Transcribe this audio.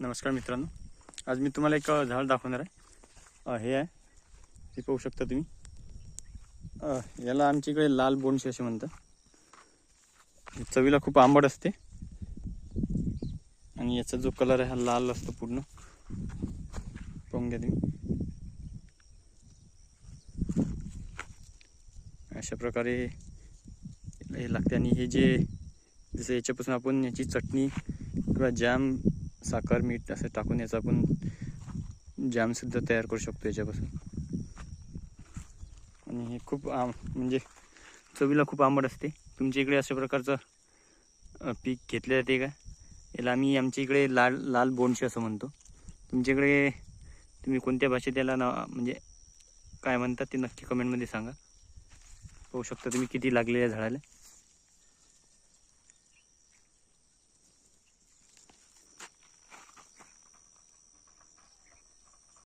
नमस्कार मित्रांनो. आज मी तुम्हाला एक झाड दाखवणार आहे. हे आहे. हे पाहू शकता तुम्ही. याला आमच्या इकडे लाल बोंडशी असे म्हणतात. चवीला खूप आंबट असते. आणि याचा जो कलर आहे हा लाल असतो पूर्ण. पाहून घ्या तुम्ही. अशा प्रकारे हे लागते. आणि हे जे जसं याच्यापासून आपण याची चटणी किंवा जॅम साखर मीठ असं टाकून याचा आपण जॅमसुद्धा तयार करू शकतो याच्यापासून. आणि हे खूप आम म्हणजे चवीला खूप आंबट असते. तुमच्या इकडे अशा प्रकारचं पीक घेतले जाते का? याला आम्ही आमच्या इकडे लाल लाल बोंडशी असं म्हणतो. तुमच्याकडे तुम्ही कोणत्या भाषेत याला ना म्हणजे काय म्हणतात ते नक्की कमेंटमध्ये सांगा. पाहू शकता तुम्ही किती लागलेल्या झाडाला.